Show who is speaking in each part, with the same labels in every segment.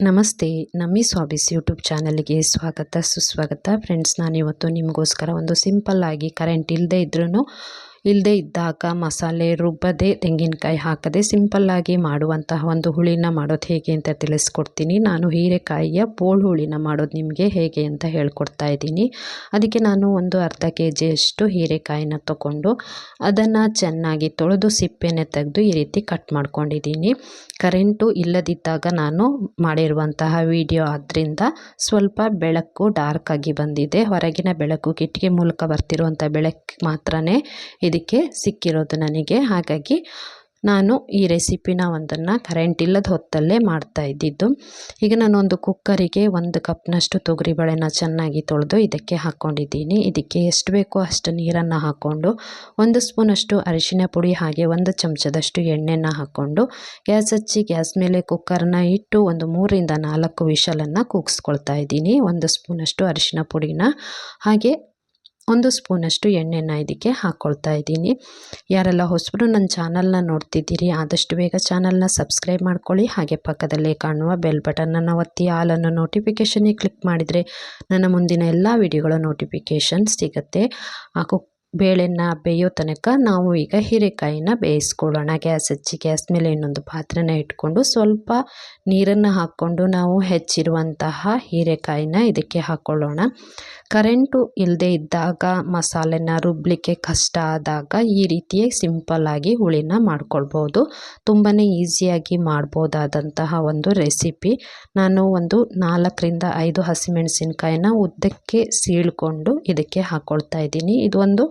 Speaker 1: ನಮಸ್ತೆ ನಮ್ಮಿ ಸ್ವಾಬೀಸ್ ಯೂಟ್ಯೂಬ್ ಚಾನಲ್ಗೆ ಸ್ವಾಗತ, ಸುಸ್ವಾಗತ. ಫ್ರೆಂಡ್ಸ್, ನಾನಿವತ್ತು ನಿಮಗೋಸ್ಕರ ಒಂದು ಸಿಂಪಲ್ ಆಗಿ ಕರೆಂಟ್ ಇಲ್ಲದೆ ಇದ್ರೂ ಇಲ್ಲದೆ ಇದ್ದಾಗ ಮಸಾಲೆ ರುಬ್ಬದೆ ತೆಂಗಿನಕಾಯಿ ಹಾಕದೆ ಸಿಂಪಲ್ಲಾಗಿ ಮಾಡುವಂತಹ ಒಂದು ಹುಳಿನ ಮಾಡೋದು ಹೇಗೆ ಅಂತ ತಿಳಿಸ್ಕೊಡ್ತೀನಿ. ನಾನು ಹೀರೆಕಾಯಿಯ ಬೋಳು ಹುಳಿನ ಮಾಡೋದು ನಿಮಗೆ ಹೇಗೆ ಅಂತ ಹೇಳ್ಕೊಡ್ತಾ ಇದ್ದೀನಿ. ಅದಕ್ಕೆ ನಾನು ಒಂದು ಅರ್ಧ ಕೆ ಜಿಯಷ್ಟು ಹೀರೆಕಾಯಿನ ತಗೊಂಡು ಅದನ್ನು ಚೆನ್ನಾಗಿ ತೊಳೆದು ಸಿಪ್ಪೆನೆ ತೆಗೆದು ಈ ರೀತಿ ಕಟ್ ಮಾಡ್ಕೊಂಡಿದ್ದೀನಿ. ಕರೆಂಟು ಇಲ್ಲದಿದ್ದಾಗ ನಾನು ಮಾಡಿರುವಂತಹ ವಿಡಿಯೋ ಆದ್ದರಿಂದ ಸ್ವಲ್ಪ ಬೆಳಕು ಡಾರ್ಕ್ ಆಗಿ ಬಂದಿದೆ. ಹೊರಗಿನ ಬೆಳಕು ಕಿಟಕಿ ಮೂಲಕ ಬರ್ತಿರುವಂಥ ಬೆಳಕು ಮಾತ್ರ ಇದಕ್ಕೆ ಸಿಕ್ಕಿರೋದು ನನಗೆ. ಹಾಗಾಗಿ ನಾನು ಈ ರೆಸಿಪಿನ ಒಂದನ್ನು ಕರೆಂಟ್ ಇಲ್ಲದ ಹೊತ್ತಲ್ಲೇ ಮಾಡ್ತಾ ಇದ್ದಿದ್ದು. ಈಗ ನಾನು ಒಂದು ಕುಕ್ಕರಿಗೆ ಒಂದು ಕಪ್ನಷ್ಟು ತೊಗರಿಬೇಳೆನ ಚೆನ್ನಾಗಿ ತೊಳೆದು ಇದಕ್ಕೆ ಹಾಕ್ಕೊಂಡಿದ್ದೀನಿ ಇದಕ್ಕೆ ಎಷ್ಟು ಬೇಕೋ ಅಷ್ಟು ನೀರನ್ನು ಹಾಕ್ಕೊಂಡು ಒಂದು ಸ್ಪೂನಷ್ಟು ಅರಿಶಿನ ಪುಡಿ ಹಾಗೆ ಒಂದು ಚಮಚದಷ್ಟು ಎಣ್ಣೆನ ಹಾಕ್ಕೊಂಡು ಗ್ಯಾಸ್ ಹಚ್ಚಿ ಗ್ಯಾಸ್ ಮೇಲೆ ಕುಕ್ಕರ್ನ ಇಟ್ಟು ಒಂದು ಮೂರರಿಂದ ನಾಲ್ಕು ವಿಷಲನ್ನು ಕೂಗಿಸ್ಕೊಳ್ತಾ ಇದ್ದೀನಿ. ಒಂದು ಸ್ಪೂನಷ್ಟು ಅರಿಶಿನ ಪುಡಿನ ಹಾಗೆ ಒಂದು ಸ್ಪೂನಷ್ಟು ಎಣ್ಣೆನ ಇದಕ್ಕೆ ಹಾಕ್ಕೊಳ್ತಾ ಇದ್ದೀನಿ. ಯಾರೆಲ್ಲ ಹೊಸಬರು ನನ್ನ ಚಾನಲ್ನ ನೋಡ್ತಿದ್ದೀರಿ, ಆದಷ್ಟು ಬೇಗ ಚಾನಲ್ನ ಸಬ್ಸ್ಕ್ರೈಬ್ ಮಾಡ್ಕೊಳ್ಳಿ. ಹಾಗೆ ಪಕ್ಕದಲ್ಲೇ ಕಾಣುವ ಬೆಲ್ ಬಟನನ್ನು ಒತ್ತಿ ಹಾಲನ್ನು ನೋಟಿಫಿಕೇಷನ್ಗೆ ಕ್ಲಿಕ್ ಮಾಡಿದರೆ ನನ್ನ ಮುಂದಿನ ಎಲ್ಲ ವಿಡಿಯೋಗಳ ನೋಟಿಫಿಕೇಷನ್ ಸಿಗುತ್ತೆ. ಹಾಗೂ ಬೇಳೆನ ಬೇಯೋ ತನಕ ನಾವು ಈಗ ಹೀರೆಕಾಯಿನ ಬೇಯಿಸ್ಕೊಳ್ಳೋಣ. ಗ್ಯಾಸ್ ಹಚ್ಚಿ, ಗ್ಯಾಸ್ ಮೇಲೆ ಇನ್ನೊಂದು ಪಾತ್ರೆನ ಇಟ್ಕೊಂಡು ಸ್ವಲ್ಪ ನೀರನ್ನು ಹಾಕ್ಕೊಂಡು ನಾವು ಹೆಚ್ಚಿರುವಂತಹ ಹೀರೆಕಾಯಿನ ಇದಕ್ಕೆ ಹಾಕ್ಕೊಳ್ಳೋಣ ಕರೆಂಟು ಇಲ್ಲದೆ ಇದ್ದಾಗ, ಮಸಾಲೆನ ರುಬ್ಬಲಿಕ್ಕೆ ಕಷ್ಟ ಆದಾಗ ಈ ರೀತಿಯೇ ಸಿಂಪಲ್ಲಾಗಿ ಹುಳಿನ ಮಾಡ್ಕೊಳ್ಬೋದು. ತುಂಬಾ ಈಸಿಯಾಗಿ ಮಾಡ್ಬೋದಾದಂತಹ ಒಂದು ರೆಸಿಪಿ. ನಾನು ಒಂದು ನಾಲ್ಕರಿಂದ ಐದು ಹಸಿಮೆಣಸಿನ್ಕಾಯಿನ ಉದ್ದಕ್ಕೆ ಸೀಳ್ಕೊಂಡು ಇದಕ್ಕೆ ಹಾಕ್ಕೊಳ್ತಾ ಇದ್ದೀನಿ. ಇದು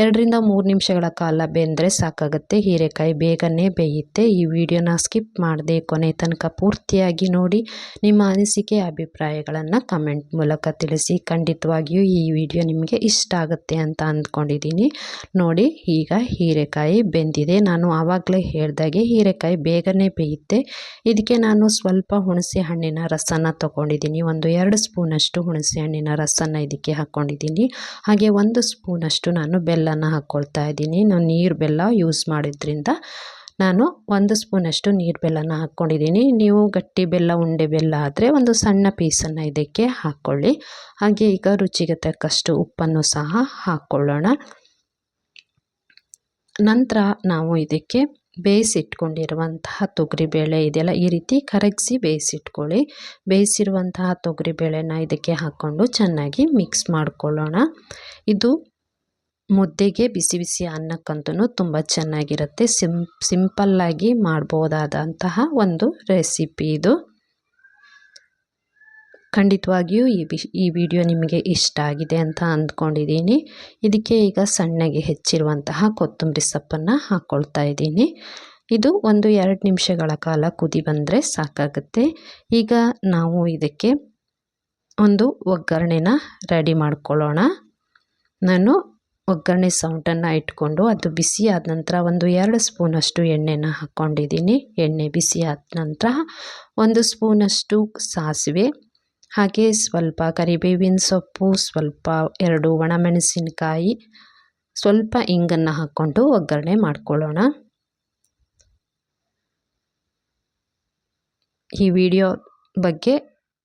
Speaker 1: ಎರಡರಿಂದ ಮೂರು ನಿಮಿಷಗಳ ಕಾಲ ಬೆಂದರೆ ಸಾಕಾಗುತ್ತೆ. ಹೀರೆಕಾಯಿ ಬೇಗನೆ ಬೇಯುತ್ತೆ. ಈ ವಿಡಿಯೋನ ಸ್ಕಿಪ್ ಮಾಡದೆ ಕೊನೆ ತನಕ ಪೂರ್ತಿಯಾಗಿ ನೋಡಿ. ನಿಮ್ಮ ಅನಿಸಿಕೆ, ಅಭಿಪ್ರಾಯಗಳನ್ನು ಕಮೆಂಟ್ ಮೂಲಕ ತಿಳಿಸಿ. ಖಂಡಿತವಾಗಿಯೂ ಈ ವಿಡಿಯೋ ನಿಮಗೆ ಇಷ್ಟ ಆಗುತ್ತೆ ಅಂತ ಅಂದ್ಕೊಂಡಿದ್ದೀನಿ. ನೋಡಿ, ಈಗ ಹೀರೆಕಾಯಿ ಬೆಂದಿದೆ. ನಾನು ಆವಾಗಲೇ ಹೇಳಿದಾಗೆ ಹೀರೆಕಾಯಿ ಬೇಗನೆ ಬೇಯುತ್ತೆ. ಇದಕ್ಕೆ ನಾನು ಸ್ವಲ್ಪ ಹುಣಸೆ ಹಣ್ಣಿನ ರಸನ ತೊಗೊಂಡಿದ್ದೀನಿ. ಒಂದು ಎರಡು ಸ್ಪೂನಷ್ಟು ಹುಣಸೆ ಹಣ್ಣಿನ ರಸನ ಇದಕ್ಕೆ ಹಾಕ್ಕೊಂಡಿದ್ದೀನಿ ಹಾಗೆ ಒಂದು ಸ್ಪೂನಷ್ಟು ನಾನು ಬೆಲ್ಲನ ಹಾಕ್ಕೊಳ್ತಾ ಇದ್ದೀನಿ. ನಾನು ನೀರು ಬೆಲ್ಲ ಯೂಸ್ ಮಾಡಿದ್ರಿಂದ ನಾನು ಒಂದು ಸ್ಪೂನಷ್ಟು ನೀರು ಬೆಲ್ಲನ ಹಾಕ್ಕೊಂಡಿದ್ದೀನಿ. ನೀವು ಗಟ್ಟಿ ಬೆಲ್ಲ, ಉಂಡೆ ಬೆಲ್ಲ ಆದರೆ ಒಂದು ಸಣ್ಣ ಪೀಸನ್ನು ಇದಕ್ಕೆ ಹಾಕ್ಕೊಳ್ಳಿ. ಹಾಗೆ ಈಗ ರುಚಿಗೆ ತಕ್ಕಷ್ಟು ಉಪ್ಪನ್ನು ಸಹ ಹಾಕ್ಕೊಳ್ಳೋಣ. ನಂತರ ನಾವು ಇದಕ್ಕೆ ಬೇಯಿಸಿಟ್ಕೊಂಡಿರುವಂತಹ ತೊಗರಿಬೇಳೆ ಇದೆಯಲ್ಲ, ಈ ರೀತಿ ಕರಗಿಸಿ ಬೇಯಿಸಿಟ್ಕೊಳ್ಳಿ. ಬೇಯಿಸಿರುವಂತಹ ತೊಗರಿಬೇಳೆನ ಇದಕ್ಕೆ ಹಾಕ್ಕೊಂಡು ಚೆನ್ನಾಗಿ ಮಿಕ್ಸ್ ಮಾಡ್ಕೊಳ್ಳೋಣ. ಇದು ಮುದ್ದೆಗೆ ಬಿಸಿ ಬಿಸಿ ಅನ್ನಕ್ಕಂತೂ ತುಂಬ ಚೆನ್ನಾಗಿರುತ್ತೆ. ಸಿಂ, ಸಿಂಪಲ್ಲಾಗಿ ಮಾಡ್ಬೋದಾದಂತಹ ಒಂದು ರೆಸಿಪಿ ಇದು. ಖಂಡಿತವಾಗಿಯೂ ಈ ಬಿ ಈ ವಿಡಿಯೋ ನಿಮಗೆ ಇಷ್ಟ ಆಗಿದೆ ಅಂತ ಅಂದ್ಕೊಂಡಿದ್ದೀನಿ. ಇದಕ್ಕೆ ಈಗ ಸಣ್ಣಗೆ ಹೆಚ್ಚಿರುವಂತಹ ಕೊತ್ತಂಬರಿ ಸೊಪ್ಪನ್ನು ಹಾಕ್ಕೊಳ್ತಾ ಇದ್ದೀನಿ. ಇದು ಒಂದು ಎರಡು ನಿಮಿಷಗಳ ಕಾಲ ಕುದಿ ಬಂದರೆ ಸಾಕಾಗುತ್ತೆ. ಈಗ ನಾವು ಇದಕ್ಕೆ ಒಂದು ಒಗ್ಗರಣೆನ ರೆಡಿ ಮಾಡ್ಕೊಳ್ಳೋಣ. ನಾನು ಒಗ್ಗರಣೆ ಸೌಂಟನ್ನು ಇಟ್ಕೊಂಡು ಅದು ಬಿಸಿ ಆದ ನಂತರ ಒಂದು ಎರಡು ಸ್ಪೂನಷ್ಟು ಎಣ್ಣೆನ ಹಾಕ್ಕೊಂಡಿದ್ದೀನಿ. ಎಣ್ಣೆ ಬಿಸಿ ಆದ ನಂತರ ಒಂದು ಸ್ಪೂನಷ್ಟು ಸಾಸಿವೆ, ಹಾಗೆ ಸ್ವಲ್ಪ ಕರಿಬೇವಿನ ಸೊಪ್ಪು, ಸ್ವಲ್ಪ ಎರಡು ಒಣಮೆಣಸಿನಕಾಯಿ, ಸ್ವಲ್ಪ ಇಂಗನ್ನು ಹಾಕ್ಕೊಂಡು ಒಗ್ಗರಣೆ ಮಾಡ್ಕೊಳ್ಳೋಣ. ಈ ವಿಡಿಯೋ ಬಗ್ಗೆ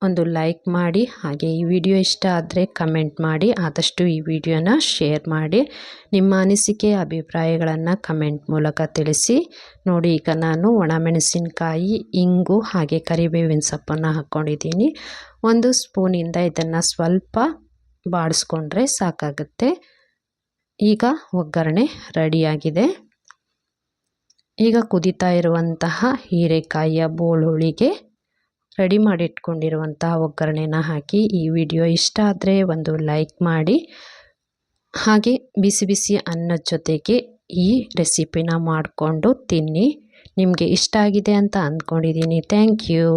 Speaker 1: ಒಂದು ಲೈಕ್ ಮಾಡಿ, ಹಾಗೆ ಈ ವಿಡಿಯೋ ಇಷ್ಟ ಆದರೆ ಕಮೆಂಟ್ ಮಾಡಿ, ಆದಷ್ಟು ಈ ವಿಡಿಯೋನ ಶೇರ್ ಮಾಡಿ. ನಿಮ್ಮ ಅನಿಸಿಕೆ, ಅಭಿಪ್ರಾಯಗಳನ್ನು ಕಮೆಂಟ್ ಮೂಲಕ ತಿಳಿಸಿ. ನೋಡಿ, ಈಗ ನಾನು ಒಣಮೆಣಸಿನಕಾಯಿ, ಇಂಗು, ಹಾಗೆ ಕರಿಬೇವಿನ ಸೊಪ್ಪನ್ನು ಹಾಕ್ಕೊಂಡಿದ್ದೀನಿ ಒಂದು ಸ್ಪೂನಿಂದ ಇದನ್ನು ಸ್ವಲ್ಪ ಬಾಡಿಸ್ಕೊಂಡ್ರೆ ಸಾಕಾಗುತ್ತೆ. ಈಗ ಒಗ್ಗರಣೆ ರೆಡಿಯಾಗಿದೆ. ಈಗ ಕುದೀತಾ ಇರುವಂತಹ ಹೀರೆಕಾಯಿಯ ಬೋಳುಳಿಗೆ ರೆಡಿ ಮಾಡಿಟ್ಕೊಂಡಿರುವಂತಹ ಒಗ್ಗರಣೆನ ಹಾಕಿ ಈ ವಿಡಿಯೋ ಇಷ್ಟ ಆದರೆ ಒಂದು ಲೈಕ್ ಮಾಡಿ. ಹಾಗೆ ಬಿಸಿ ಬಿಸಿ ಅನ್ನದ ಜೊತೆಗೆ ಈ ರೆಸಿಪಿನ ಮಾಡಿಕೊಂಡು ತಿನ್ನಿ. ನಿಮಗೆ ಇಷ್ಟ ಆಗಿದೆ ಅಂತ ಅಂದ್ಕೊಂಡಿದ್ದೀನಿ ಥ್ಯಾಂಕ್ ಯು.